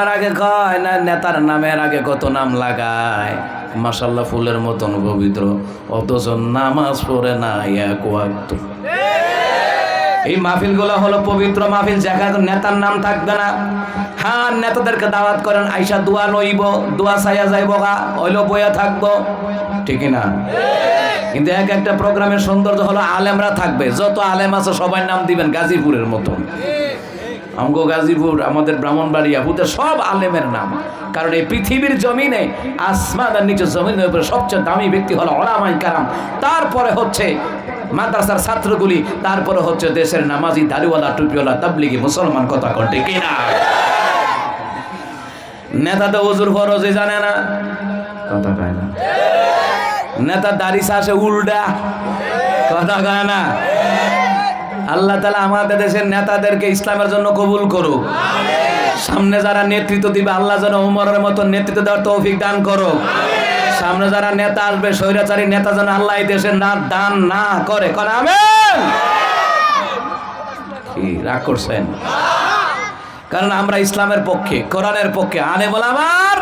নামার আগে কয় না নেতার নামের আগে কত নাম লাগায়? মাসাল্লাহ ফুলের মতন পবিত্র, অথচ নামাজ পড়ে না এক ওয়াক্ত। এই মাহফিলগুলো হলো পবিত্র মাহফিল, যেখানে নেতার নাম থাকবে না। হ্যাঁ নেতাদেরকে দাওয়াত করেন, আইসা দোয়া লইব, দোয়া চাইয়া যাইব গা হইল বইয়া থাকব। ঠিক না? কিন্তু এক একটা প্রোগ্রামের সৌন্দর্য হলো আলেমরা থাকবে, যত আলেম আছে সবাই নাম দিবেন গাজীপুরের মতন। আমগো গাজীপুর, আমাদের ব্রাহ্মণবাড়িয়া হুতে সব আলেমের নাম। কারণ এই পৃথিবীর জমিনে আসমান আর নিচে জমিনের উপরে সবচেয়ে দামি ব্যক্তি হলো ওলামাই কারাম। তারপরে হচ্ছে মাদ্রাসার ছাত্রগুলি, তারপরে হচ্ছে দেশের নামাজি, দাড়িওয়ালা, টুপিওয়ালা, তাবলিগি, মুসলমান, কথা কটে কিনা? নেতা তো হুজুর ফরজে জানে না। কথা কয় না। নেতা দাড়ি আসে উল্টা। কথা কয় না। আল্লাহ তালা আমাদের দেশের নেতাদেরকে ইসলামের জন্য কবুল করুক। সামনে যারা নেতৃত্ব দিবে, আল্লাহ যেন উমরের মতো নেতৃত্ব দেওয়ার তৌফিক দান করো সামনে যারা নেতা আসবে, স্বৈরাচারী নেতা যেন আল্লাহ দেশের না দান না করে। করে কি রাগ করছেন? কারণ আমরা ইসলামের পক্ষে, কোরআনের পক্ষে আনে বলে আমার।